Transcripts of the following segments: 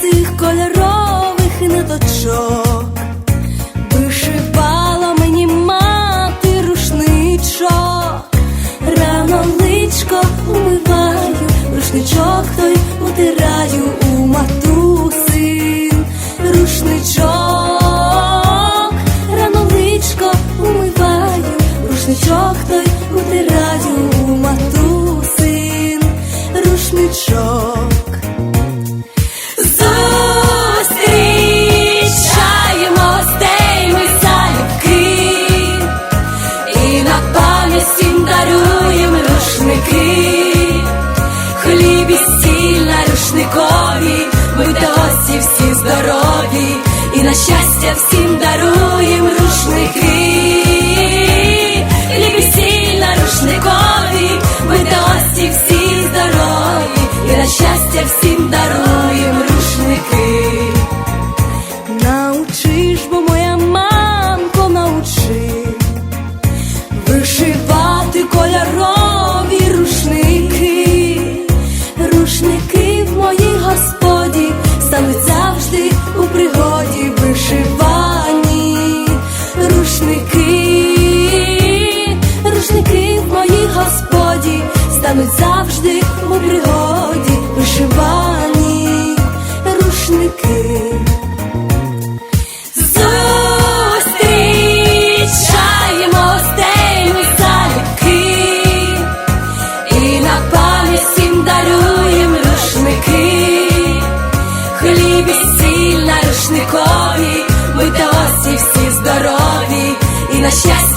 цих кольорових ниточок. Вишивала мені мати рушничок, рано личко умиваю, рушничок той утираю у матуси, рушничок, рано личко умиваю, рушничок той утираю у матусин, рушничок. Сіль ми досі всі здорові, і на щастя всім даруємо рушники, хліб і сіль на рушникові, ми досі всі здорові, і на щастя всім даруємо рушники. Научиш, бо моя мамко научи вишивати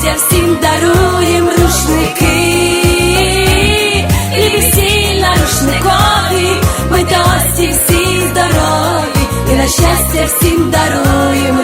щастя всім даруємо рушники, і весільна на рушникові, ми досі всі здорові, і на щастя всім даруємо